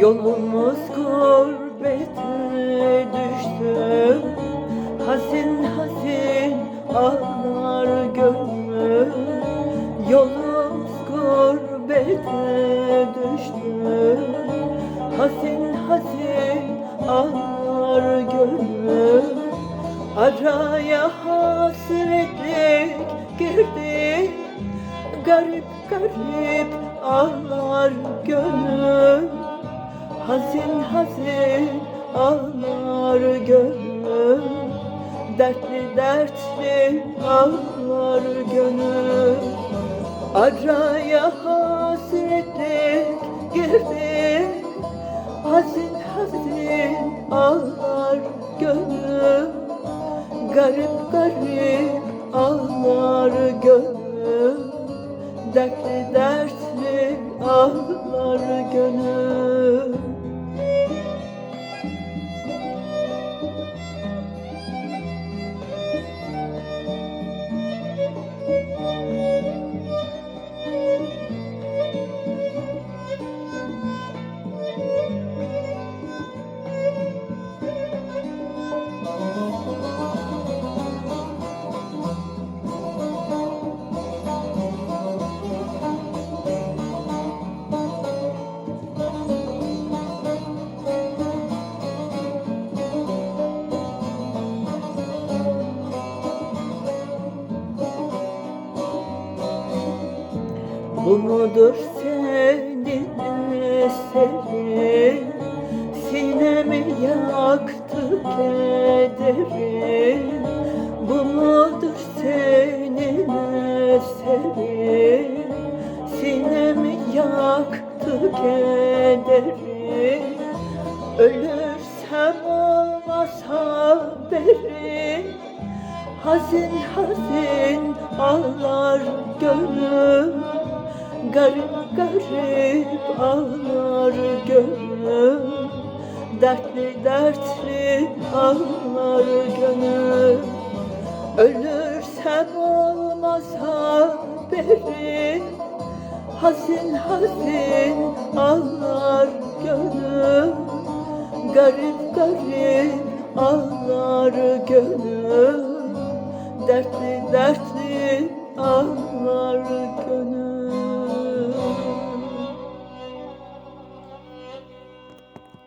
Yolumuz gurbete düştü. Hazin hazin ağlar gönlüm Yolumuz gurbete düştü. Hazin hazin ağlar gönlüm Araya hasretlik girdi. Garip garip ağlar gönlüm Hazin hazin ağlar gönlüm Dertli dertli ağlar gönlüm Araya hasretlik girdi. Hazin hazin ağlar gönlüm Garip garip ağlar gönlüm Dertli dertli ağlar gönlüm Bu mudur senin eserin Sinemi yaktı kederin Bu mudur senin eserin Sinemi yaktı kederin Ölürsem olmaz haberin Hazin hazin ağlar gönlüm Garip garip ağlar gönlüm Dertli dertli ağlar gönlüm Ölürsem olmaz haberim Hazin hazin ağlar gönlüm Garip garip ağlar gönlüm Dertli dertli ağlar